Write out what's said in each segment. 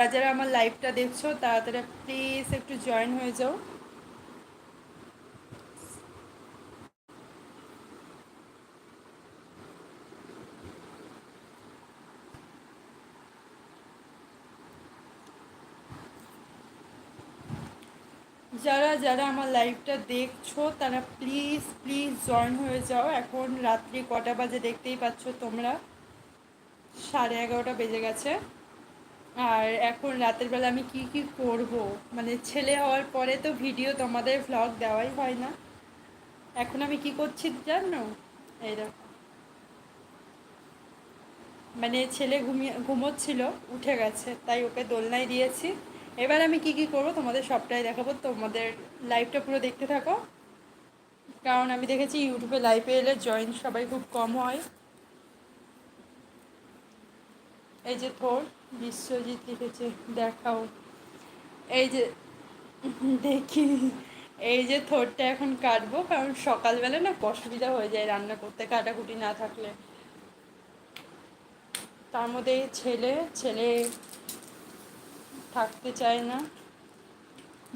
যারা আমার লাইভটা দেখছ, তাড়াতাড়ি প্লিজ একটু জয়েন হয়ে যাও। যারা যারা আমার লাইভটা দেখছ, তারা প্লিজ প্লিজ জয়েন হয়ে যাও। এখন রাত্রি কটা বাজে দেখতেই পাচ্ছ তোমরা। সাড়ে এগারোটা বেজে গেছে। আর এখন রাতের বেলা আমি কি কি করব? মানে ছেলে হওয়ার পরে তো ভিডিও তোমাদের ভ্লগ দেওয়াই হয় না। এখন আমি কি করছি জানো? এই দেখো। মানে ছেলে ঘুমিয়ে, ঘুমোচ্ছিল, উঠে গেছে, তাই ওকে দোলনায় দিয়েছি। এবার আমি কি কি করব তোমাদের সবটাই দেখাবো। তোমাদের লাইভটা পুরো দেখতে থাকো। কারণ আমি দেখেছি ইউটিউবে লাইভে এলে জয়েন সবাই খুব কম হয়। এই যে থোর বিশ্বজিৎ লিখেছে, দেখাও। এই যে, দেখি, এই যে থোরটা এখন কাটবো, কারণ সকালবেলা না অসুবিধা হয়ে যায় রান্না করতে, কাটাকুটি না থাকলে। তার মধ্যে ছেলে ছেলে থাকতে চায় না।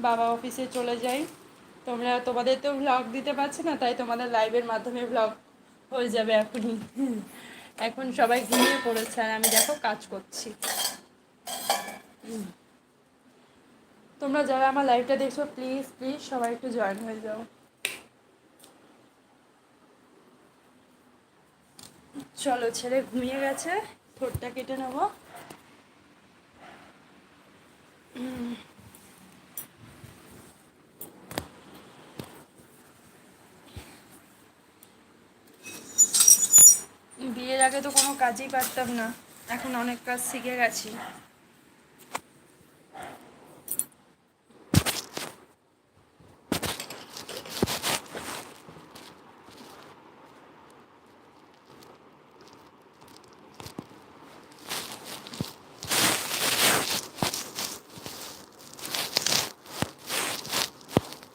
বাবা অফিসে চলে যায়। তোমরা, তোমাদের তো ভ্লগ দিতে পারছে না, তাই তোমাদের লাইভের মাধ্যমে ভ্লগ হয়ে যাবে এখনই। এখন সবাই ঘুমিয়ে পড়েছে আর আমি দেখো কাজ করছি। তোমরা যারা আমার লাইভটা দেখছ প্লিজ প্লিজ সবাই একটু জয়েন হয়ে যাও। চলো, ছেলে ঘুমিয়ে গেছে, ঠোঁটটা কেটে নেব বিয়ের আগে তো কোনো কাজই পারতাম না। এখন অনেক কাজ শিখে গেছি।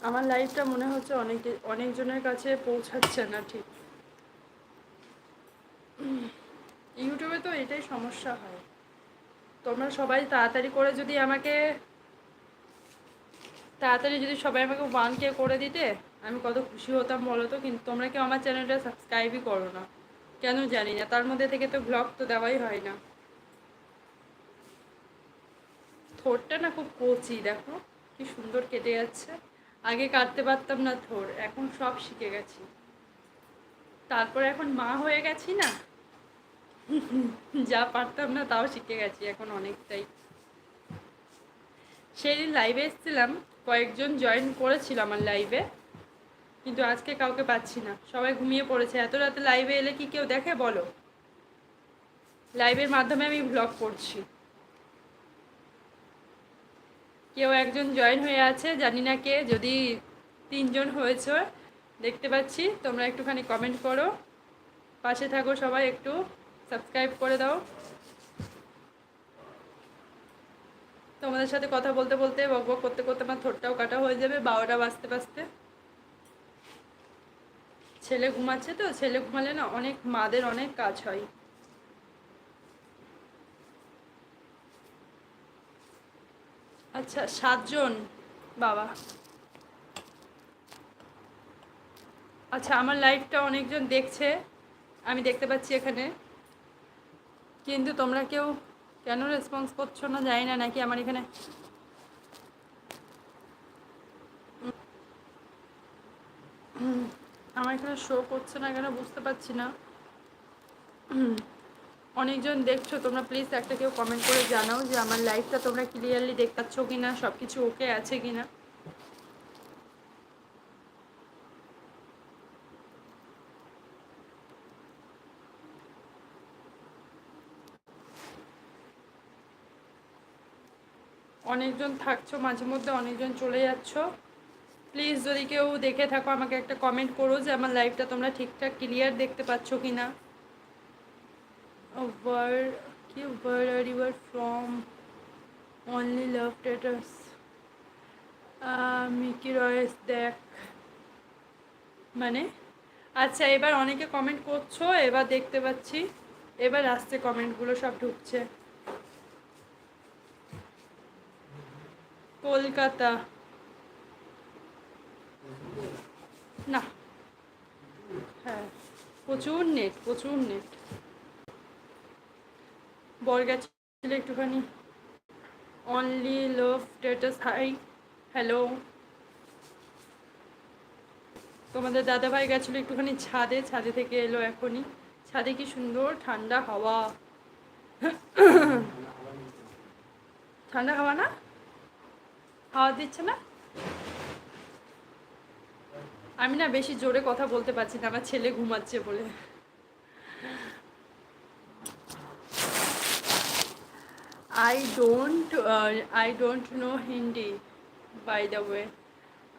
আমার লাইফটা মনে হচ্ছে অনেক অনেকজনের কাছে পৌঁছাচ্ছে না ঠিক ইউটিউবে তো এটাই সমস্যা হয়। তোমরা সবাই তাড়াতাড়ি করে যদি আমাকে, তাড়াতাড়ি যদি সবাই আমাকে ওয়ান কে করে দিতে, আমি কত খুশি হতাম বলো তো? কিন্তু তোমরা কেউ আমার চ্যানেলটা সাবস্ক্রাইবই করো না। কেন জানি না, তার মধ্যে থেকে তো ব্লগ তো দেওয়াই হয় না। থোরটা না খুব কচি, দেখো কি সুন্দর কেটে যাচ্ছে। আগে কাটতে পারতাম না থোর, এখন সব শিখে গেছি। তারপর এখন মা হয়ে গেছি না? যা পারতাম না, তাও শিখে গেছি এখন অনেকটাই। সেদিন লাইভে এসেছিলাম, কয়েকজন জয়েন করেছিল আমার লাইভে কিন্তু আজকে কাউকে পাচ্ছি না। সবাই ঘুমিয়ে পড়েছে। এত রাতে লাইভে এলে কি কেউ দেখে? বলো। লাইভের মাধ্যমে আমি ব্লগ করছি। কেউ একজন জয়েন হয়ে আছে, জানি না কে, যদি তিনজন হয়েছে, দেখতে পাচ্ছি। তোমরা একটুখানি কমেন্ট করো। পাশে থাকো সবাই একটু। সাবস্ক্রাইব করে দাও। তোমাদের সাথে কথা বলতে বলতে বক বক করতে করতে আমার থোটটাও কাটা হয়ে যাবে, বারোটা বাজতে বাজতে। ছেলে ঘুমাচ্ছে তো, ছেলে ঘুমালে না অনেক মাদের অনেক কাজ হয়। আচ্ছা সাতজন, বাবা। আচ্ছা আমার লাইফটা অনেকজন দেখছে, আমি দেখতে পাচ্ছি এখানে। কিন্তু তোমরা কেউ কেন রেসপন্স করছ না? জানি না, নাকি আমার এখানে আমার এখানে শো করছে না কেন বুঝতে পারছি না। অনেকজন দেখছ, তোমরা প্লিজ একটা কেউ কমেন্ট করে জানাও যে আমার লাইফটা তোমরা ক্লিয়ারলি দেখতে পাচ্ছ কি না সব কিছু ওকে আছে কি না অনেকজন থাকছো, মাঝে মধ্যে অনেকজন চলে যাচ্ছ। প্লিজ যদি কেউ দেখে থাকো, আমাকে একটা কমেন্ট করো যে আমার লাইফটা তোমরা ঠিকঠাক ক্লিয়ার দেখতে পাচ্ছ কি না কি ওভার আর ফ্রম অনলি লাভ টেটাস মিকি রয়েস দেখ। মানে? আচ্ছা এবার অনেকে কমেন্ট করছ, এবার দেখতে পাচ্ছি। এবার আসছে কমেন্টগুলো সব ঢুকছে। কলকাতা। না। হ্যাঁ প্রচুর নেট প্রচুর নেট বর গেছিল একটুখানি only love status hi hello তোমাদের দাদাভাই গেছিল একটুখানি ছাদে ছাদে থেকে এলো এখনই। ছাদে কি সুন্দর ঠান্ডা হাওয়া। ঠান্ডা হাওয়া না? হাওয়া দিচ্ছে না? আমি না বেশি জোরে কথা বলতে পারছি না, আমার ছেলে ঘুমাচ্ছে বলে। I don't I don't know Hindi by the way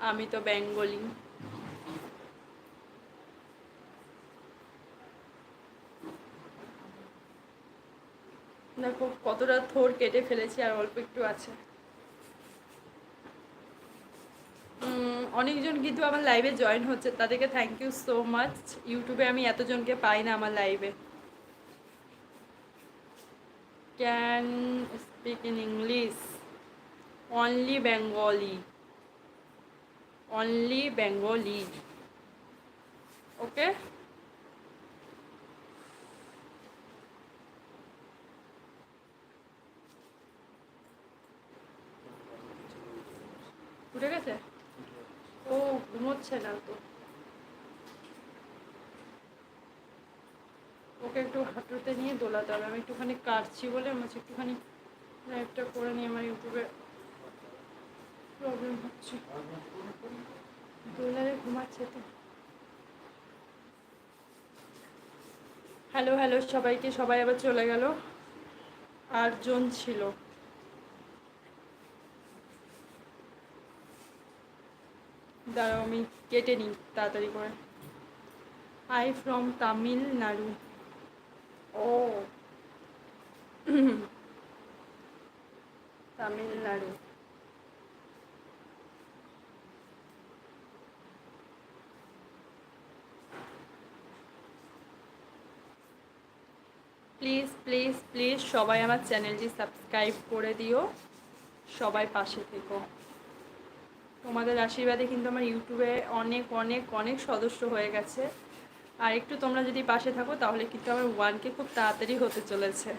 আমি তো বেঙ্গলি দেখো, কতটা থোর কেটে ফেলেছি, আর অল্প একটু আছে। অনেকজন কিন্তু আমার লাইভে জয়েন হচ্ছে, তাদেরকে থ্যাংক ইউ সো মাচ ইউটিউবে আমি এতজনকে পাই না আমার লাইভে can speak in English only Bengali only Bengali okay উঠে গেছে? ও ঘুমোচ্ছে না তো। ওকে একটু হাঁটুতে নিয়ে দোলাতে হবে। আমি একটুখানি কাটছি বলে আমার একটুখানি লাইভটা করে নিয়ে আমার ইউটিউবে প্রবলেম হচ্ছে। দোলারে ঘুমাচ্ছে তো। হ্যালো হ্যালো সবাইকে। সবাই আবার চলে গেল। আটজন ছিল। দাঁড়াও আমি কেটে নিই তাড়াতাড়ি করে। আই ফ্রম তামিলনাড়ু ও। তামিলনাড়ু প্লিজ প্লিজ প্লিজ সবাই আমার চ্যানেলটি সাবস্ক্রাইব করে দিও। সবাই পাশে থেকো। তোমাদের আশীর্বাদে কিন্তু আমার ইউটিউবে অনেক অনেক অনেক সদস্য হয়ে গেছে আর একটু তোমরা যদি পাশে থাকো তাহলে কিন্তু আমার ওয়ানকে খুব তাড়াতাড়ি হতে চলেছে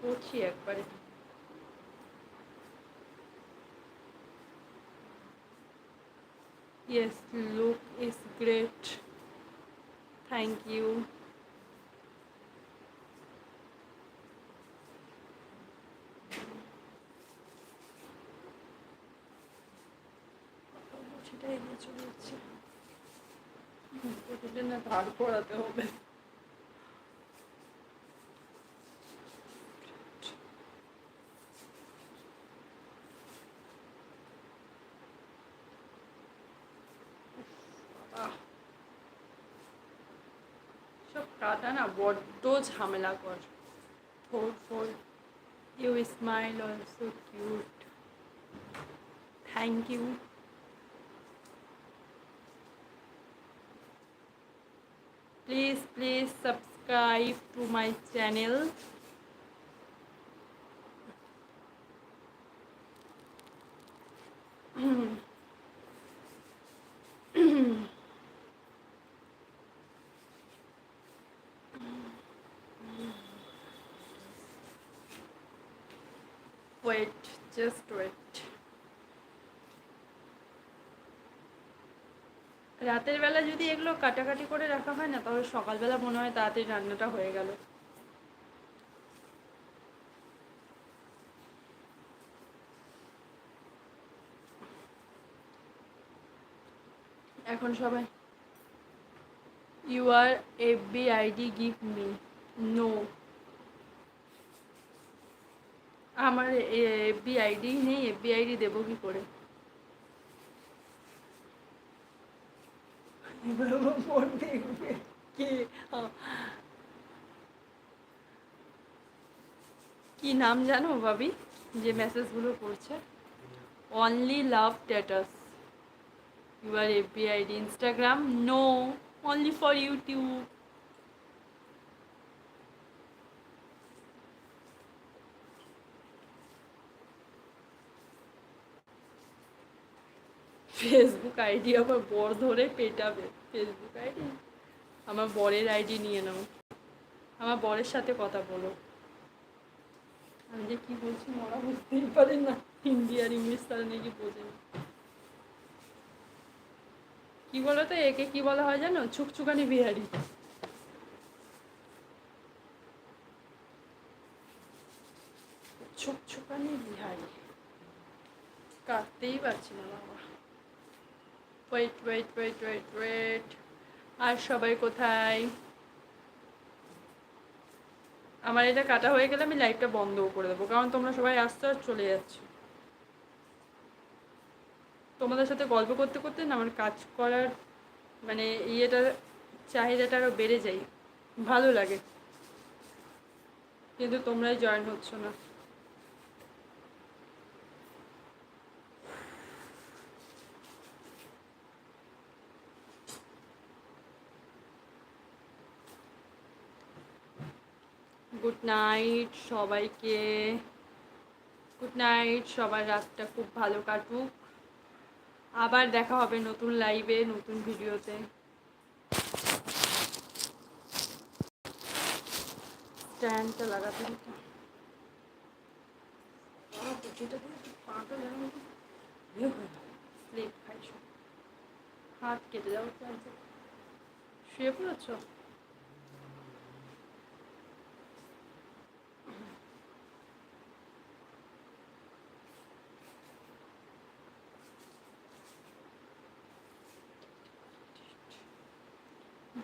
করছি একবারে Yes, look is great. Thank you. সেটা এগিয়ে চলে যাচ্ছে। প্রতিদিন হবে। সব কাটা না, বড্ড ঝামেলা কর। Four four. You smile also cute thank you please please subscribe to my channel. Wait just wait রাতের বেলা যদি এগুলো কাটাকাটি করে রাখা হয় না, তাহলে সকালবেলা মনে হয় তাড়াতাড়ি রান্নাটা হয়ে গেল। এখন সবাই you are FB ID give me. No. আমার এফবি আইডি নেই এফবি আইডি দেবো কি করে? ফোন দেখবে কে কি নাম জানো ভাবি? যে মেসেজগুলো করছে? Only love status your FB ID Instagram no only for YouTube Facebook ID আমার বর ধরে পেটাবে। ফেসবুক আইডি আমার বরের আইডি নিয়ে নাও। আমার বরের সাথে কথা বলো। আমি যে কি বলছি ওরা বুঝতেই পারে না। হিন্দি আর ইংলিশ তারা নাকি বোঝে না। কি বলো তো একে কি বলা হয় জানো? ছুকছুকানি বিহারি। ছুকছুকানি বিহারি। কাটতেই পারছি না বাবা। Wait wait wait wait wait আর সবাই কোথায়? আমার এটা কাটা হয়ে গেলে আমি লাইটটা বন্ধও করে দেবো, কারণ তোমরা সবাই আসতে আর চলে যাচ্ছ। তোমাদের সাথে গল্প করতে করতে না আমার কাজ করার মানে ইয়েটা, চাহিদাটা আরও বেড়ে যায়। ভালো লাগে। কিন্তু তোমরাই জয়েন হচ্ছ না। গুড নাইট সবাইকে। গুড নাইট সবার রাতটা খুব ভালো কাটুক। আবার দেখা হবে নতুন লাইভে নতুন ভিডিওতে স্ট্যান্ডটা লাগাতে হতো হাত কেটে যাওয়ার চান্স শুয়ে পড়েছ?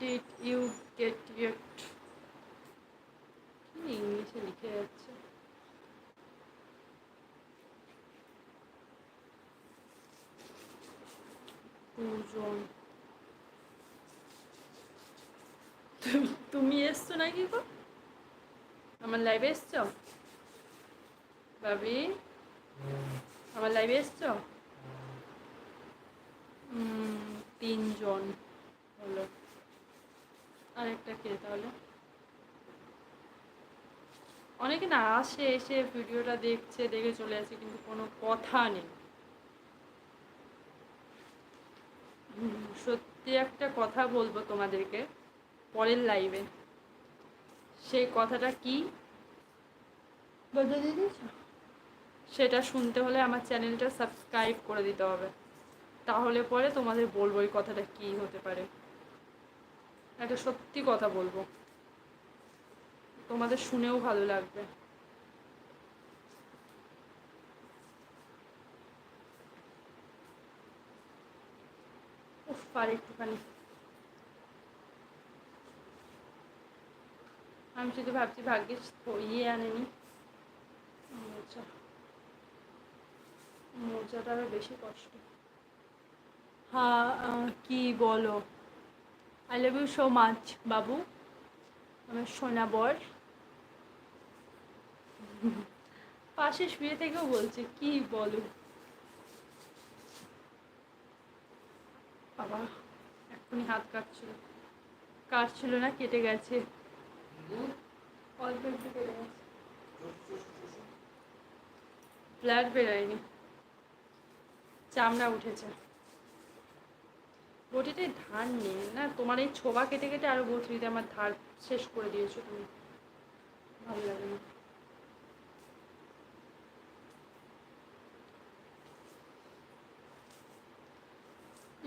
Did you get yet? কি ইংলিশে লিখে যাচ্ছে। দুজন তুমি- এসছো নাকি গো? আমার লাইভে এসছো? ভাবি? আমার লাইভে এসছো? তিনজন হলো। আরেকটা কে তাহলে? অনেকে না আসে এসে ভিডিওটা দেখছে দেখে চলে আসে কিন্তু কোনো কথা নেই। সত্যি একটা কথা বলব তোমাদেরকে পরের লাইভে সেই কথাটা কি? সেটা শুনতে হলে আমার চ্যানেলটা সাবস্ক্রাইব করে দিতে হবে। তাহলে পরে তোমাদের বলব এই কথাটা কি হতে পারে। একটা সত্যি কথা বলব। তোমাদের শুনেও ভালো লাগবে। আমি শুধু ভাবছি ভাগ্যিস ইয়ে আনেনি। মোজা। মোজাটা বেশি কষ্ট। হ্যাঁ কি বলো? I love you so much বাবু আমার সোনা বর পাশে শুয়ে থেকেও বলছে, কি বলো? বাবা, এক্ষুনি হাত কাটছিল কাটছিল না, কেটে গেছে। কেটে গেছে ব্লাড বেরোয়নি। চামড়া উঠেছে। বটিতে ধার নেই। না, তোমার এই ছোবা কেটে কেটে আরও বটিতে আমার ধার শেষ করে দিয়েছ তুমি। ভালো লাগে না।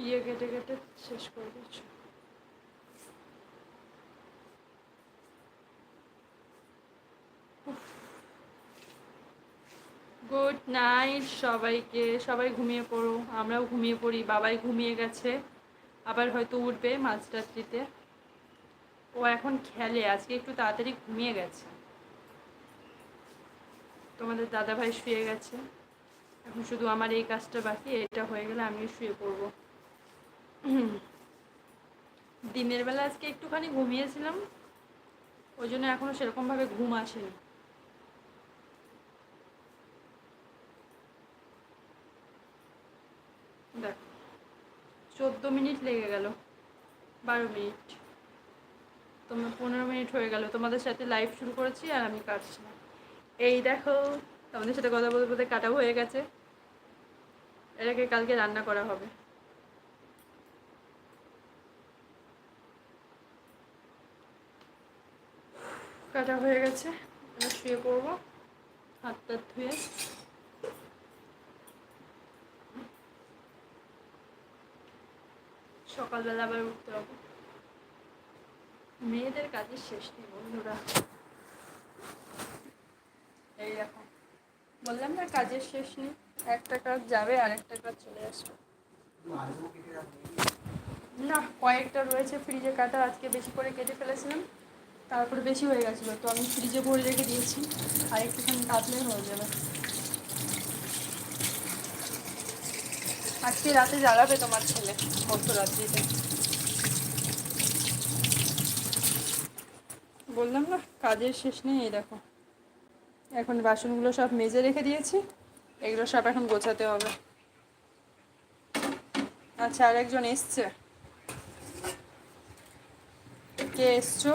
ইয়ে কেটে কেটে শেষ করে দিয়েছ। গুড নাইট সবাইকে। সবাই ঘুমিয়ে পড়ো, আমরাও ঘুমিয়ে পড়ি, বাবাই ঘুমিয়ে গেছে। আবার হয়তো উঠবে মাঝরাত্রিতে ও এখন খেলে, আজকে একটু তাড়াতাড়ি ঘুমিয়ে গেছে। তোমাদের দাদা ভাই শুয়ে গেছে। এখন শুধু আমার এই কাজটা বাকি, এটা হয়ে গেলে আমি শুয়ে পড়ব। দিনের বেলা আজকে একটুখানি ঘুমিয়েছিলাম। ওই জন্য এখনও সেরকমভাবে ঘুম আসেনি দেখো চোদ্দ মিনিট লেগে গেল। বারো মিনিট। তোমার পনেরো মিনিট হয়ে গেল। তোমাদের সাথে লাইভ শুরু করেছি আর আমি কাটছি না। এই দেখো, তোমাদের সাথে কথা বলতে বলতে কাটাও হয়ে গেছে। এটাকে কালকে রান্না করা হবে। কাটা হয়ে গেছে। শুয়ে পড়ব। হাত টাত ধুয়ে সকালবেলা আবার উঠতে হবে। মেয়েদের কাজের শেষ নেই বন্ধুরা। এই দেখো, বললাম না কাজের শেষ নেই, একটা কাজ যাবে আর একটা কাজ চলে আসবে। না, কয়েকটা রয়েছে ফ্রিজে কাটা আজকে বেশি করে কেটে ফেলেছিলাম, তারপরে বেশি হয়ে গেছিল, তো আমি ফ্রিজে ভরে রেখে দিয়েছি, আর একটুখানি কাটলেই হয়ে যাবে। আজকে রাতে জ্বালাবে তোমার ছেলে মধ্যরাত্রিতে বললাম না, কাজের শেষ নেই, এই দেখো। এখন বাসনগুলো সব মেজে রেখে দিয়েছি, এগুলো সব এখন গোছাতে হবে। আচ্ছা আর একজন এসছে। কে এসছো?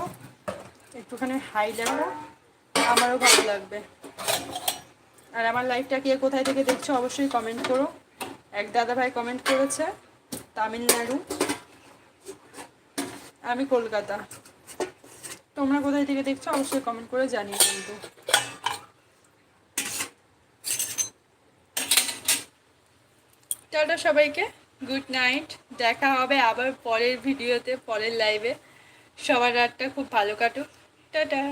একটুখানি হাই দেখো আমারও ভালো লাগবে। আর আমার লাইফটা কে কোথায় থেকে দেখছ, অবশ্যই কমেন্ট করো। এক দাদা ভাই কমেন্ট করেছে, তামিলনাড়ু। আমি কলকাতা। তোমরা কোথায় থেকে দেখছ? অবশ্যই কমেন্ট করে জানিয়ে কিন্তু। টাটা সবাইকে। গুড নাইট দেখা হবে আবার পরের ভিডিওতে পরের লাইভে সবার রাতটা খুব ভালো কাটুক। টাটা।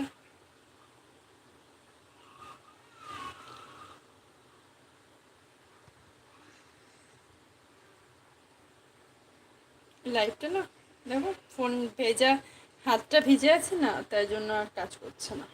লাইভটা না, দেখো, ফোন ভেজা, হাতটা ভিজে আছে না, তাই জন্য আর কাজ করছে না।